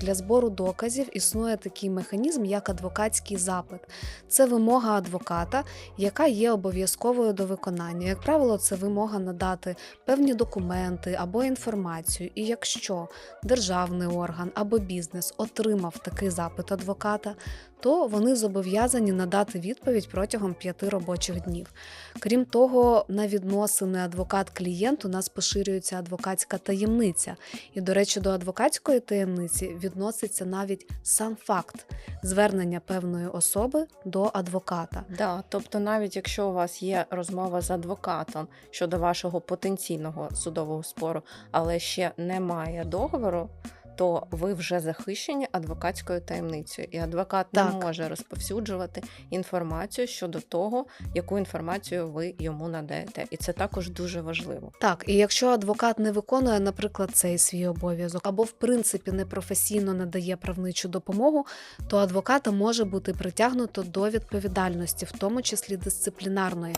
Для збору доказів існує такий механізм, як адвокатський запит. Це вимога адвоката, яка є обов'язковою до виконання. Як правило, це вимога надати певні документи або інформацію. І якщо державний орган або бізнес отримав такий запит адвоката, то вони зобов'язані надати відповідь протягом п'яти робочих днів. Крім того, на відносини адвокат-клієнт у нас поширюється адвокатська таємниця. І, до речі, до адвокатської таємниці відноситься навіть сам факт звернення певної особи до адвоката. Да, тобто, навіть якщо у вас є розмова з адвокатом щодо вашого потенційного судового спору, але ще немає договору, то ви вже захищені адвокатською таємницею, і адвокат Так. не може розповсюджувати інформацію щодо того, яку інформацію ви йому надаєте, і це також дуже важливо. Так, і якщо адвокат не виконує, наприклад, цей свій обов'язок, або в принципі непрофесійно надає правничу допомогу, то адвоката може бути притягнуто до відповідальності, в тому числі дисциплінарної.